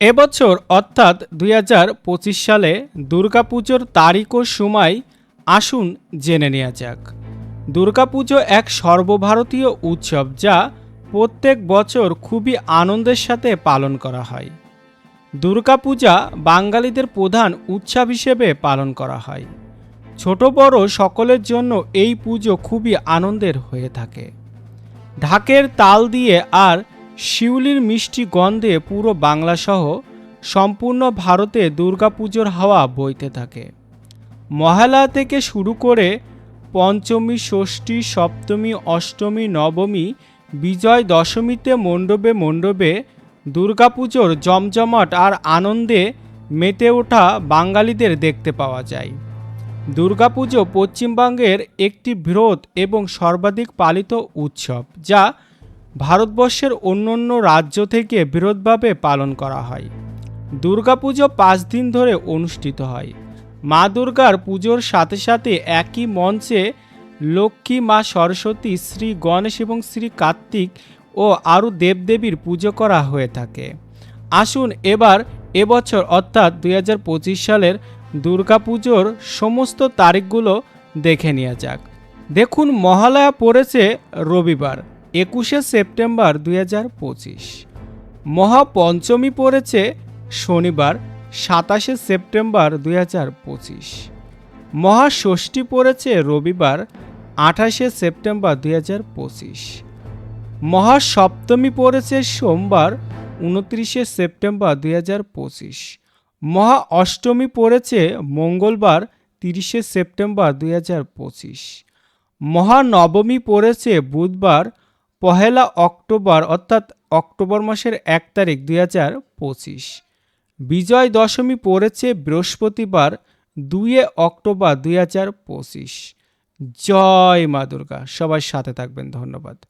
এবছর অর্থাৎ দুই হাজার পঁচিশ সালে দুর্গাপুজোর তারিখ ও সময় আসুন জেনে নেওয়া যাক। দুর্গাপুজো এক সর্বভারতীয় উৎসব যা প্রত্যেক বছর খুবই আনন্দের সাথে পালন করা হয়। দুর্গাপূজা বাঙালিদের প্রধান উৎসব হিসেবে পালন করা হয়। ছোট বড় সকলের জন্য এই পুজো খুবই আনন্দের হয়ে থাকে। ঢাকের তাল দিয়ে আর শিউলির মিষ্টি গন্ধে পুরো বাংলাসহ সম্পূর্ণ ভারতে দুর্গাপুজোর হাওয়া বইতে থাকে। মহালয়া থেকে শুরু করে পঞ্চমী, ষষ্ঠী, সপ্তমী, অষ্টমী, নবমী, বিজয় দশমীতে মণ্ডপে মণ্ডপে দুর্গাপুজোর জমজমাট আর আনন্দে মেতে ওঠা বাঙালিদের দেখতে পাওয়া যায়। দুর্গাপুজো পশ্চিমবঙ্গের একটি বৃহৎ এবং সর্বাধিক পালিত উৎসব, যা ভারতবর্ষের অন্যান্য রাজ্য থেকে বৃহৎভাবে পালন করা হয়। দুর্গাপুজো পাঁচ দিন ধরে অনুষ্ঠিত হয়। মা দুর্গার পুজোর সাথে সাথে একই মঞ্চে লক্ষ্মী, মা সরস্বতী, শ্রী গণেশ এবং শ্রী কার্তিক ও আরও দেবদেবীর পুজো করা হয়ে থাকে। আসুন এবার এবছর অর্থাৎ দু হাজার পঁচিশ সালের দুর্গাপুজোর সমস্ত তারিখগুলো দেখে নেওয়া যাক। দেখুন মহালয়া পড়েছে রবিবার। একুশে সেপ্টেম্বর দুই হাজার পঁচিশ। মহাপঞ্চমী পড়েছে শনিবার, সাতাশে সেপ্টেম্বর দুই হাজার পঁচিশ। মহাষষ্ঠী পড়েছে রবিবার, আঠাশে সেপ্টেম্বর দুই মহাসপ্তমী পড়েছে সোমবার, উনত্রিশে সেপ্টেম্বর দুই হাজার পঁচিশ। মহা অষ্টমী পড়েছে মঙ্গলবার, তিরিশে সেপ্টেম্বর দুই হাজার পঁচিশ। মহানবমী পড়েছে বুধবার পহেলা অক্টোবর, অর্থাৎ অক্টোবর মাসের এক তারিখ, দুই হাজার পঁচিশ। বিজয় দশমী পড়েছে বৃহস্পতিবার দুয়ে অক্টোবর, দুই হাজার পঁচিশ। জয় মা দুর্গা। সবাই সাথে থাকবেন। ধন্যবাদ।